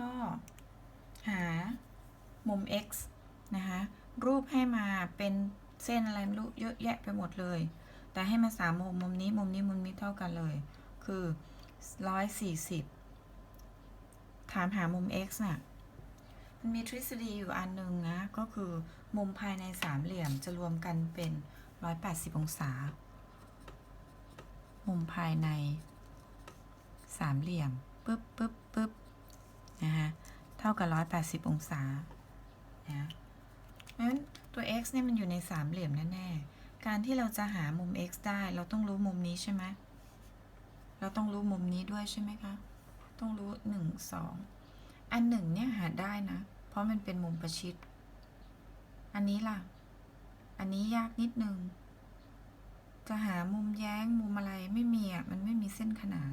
ก็หามุม x นะคะ รูปให้มาเป็นเส้นอะไรไม่รู้เยอะแยะไปหมดเลย แต่ให้มาสามมุมมุมนี้มุมนี้มุมนี้เท่ากันเลย คือ140ถามหามุม x น่ะ มันมีทฤษฎีอยู่อันหนึ่งนะ ก็คือมุมภายในสามเหลี่ยมจะรวมกันเป็น180องศา มุมภายในสามเหลี่ยมปึ๊บปึ๊บปึ๊บ นะคะเท่ากับ 180 องศานะเพราะฉะนั้นตัว x เนี่ยมันอยู่ในสามเหลี่ยมแน่ๆ การที่เราจะหามุม x ได้เราต้องรู้มุมนี้ใช่ไหมเราต้องรู้มุมนี้ด้วยใช่ไหมคะ ต้องรู้ 1 2 อันหนึ่งเนี่ยหาได้นะ เพราะมันเป็นมุมประชิด อันนี้ล่ะ อันนี้ยากนิดนึง จะหามุมแย้งมุมอะไรไม่มีอะ มันไม่มีเส้นขนาน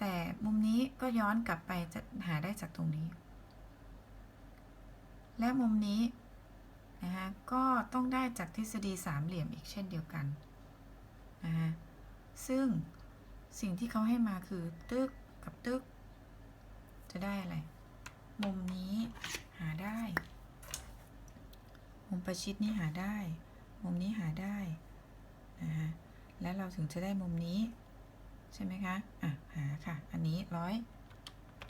แต่มุมนี้ก็ย้อนกลับไปจะหาได้จากตรงนี้ และมุมนี้นะคะก็ต้องได้จากทฤษฎีสามเหลี่ยมอีกเช่นเดียวกันนะคะซึ่งสิ่งที่เขาให้มาคือตึกกับตึก จะได้อะไร มุมนี้หาได้ มุมประชิดนี้หาได้ มุมนี้หาได้นะคะแล้วเราถึงจะได้มุมนี้ ใช่ไหมคะ อะ หาค่ะ อันนี้ร้อย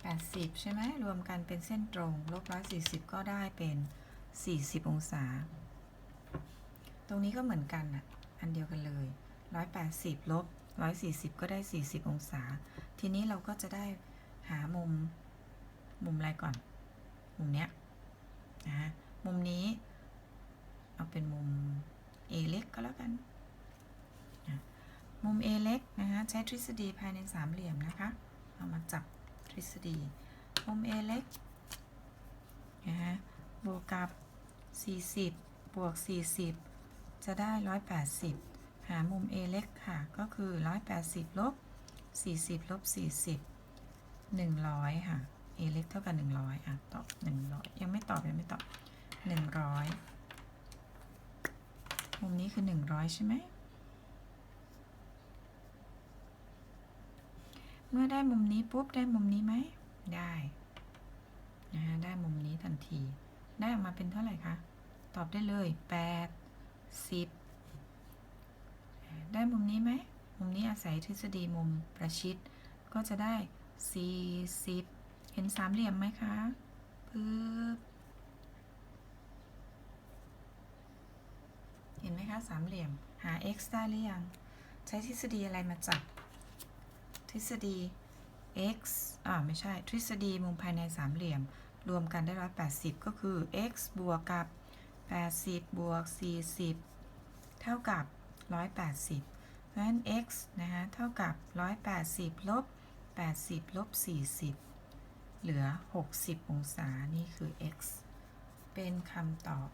แปดสิบใช่ไหม รวมกันเป็นเส้นตรงลบร้อยสี่สิบก็ได้เป็นสี่สิบองศา ตรงนี้ก็เหมือนกันอะ อันเดียวกันเลยร้อยแปดสิบลบร้อยสี่สิบก็ได้สี่สิบองศา ทีนี้เราก็จะได้หามุม มุมอะไรก่อน มุมเนี้ยนะฮะมุมนี้ เอาเป็นมุม A เล็กก็แล้วกัน มุม A เล็กนะคะ ใช้ทฤษฎีภายในสามเหลี่ยมนะคะ เอามาจับทฤษฎีมุม A เล็กนะคะบวกกับ 40 บวก 40 จะได้ 180 หามุม A เล็กค่ะ ก็คือ 180 ลบ 40 ลบ 40 100 ค่ะ A เล็กเท่ากับ 100 อะ ตอบ 100 ยังไม่ตอบ ยังไม่ตอบ 100 มุมนี้คือ 100 ใช่ไหม เมื่อได้มุมนี้ปุ๊บได้มุมนี้ไหม ได้นะฮะได้มุมนี้ทันที ได้ออกมาเป็นเท่าไหร่คะ ตอบได้เลย 8 10 ได้มุมนี้ไหม มุมนี้อาศัยทฤษฎีมุมประชิด ก็จะได้ 40 เห็นสามเหลี่ยมไหมคะปึ๊บเห็นไหมคะสามเหลี่ยม หา x ได้หรือยัง ใช้ทฤษฎีอะไรมาจับ ทฤษฎี x อ่าไม่ใช่ ทฤษฎีมุมภายในสามเหลี่ยม รวมกันได้180ก็คือ x บวกกับ80บบวก40เท่ากับ180เพราะฉะนั้น x นะคะเท่ากับ180ลบ80ลบ40เหลือ60องศา นี่คือ x เป็นคำตอบ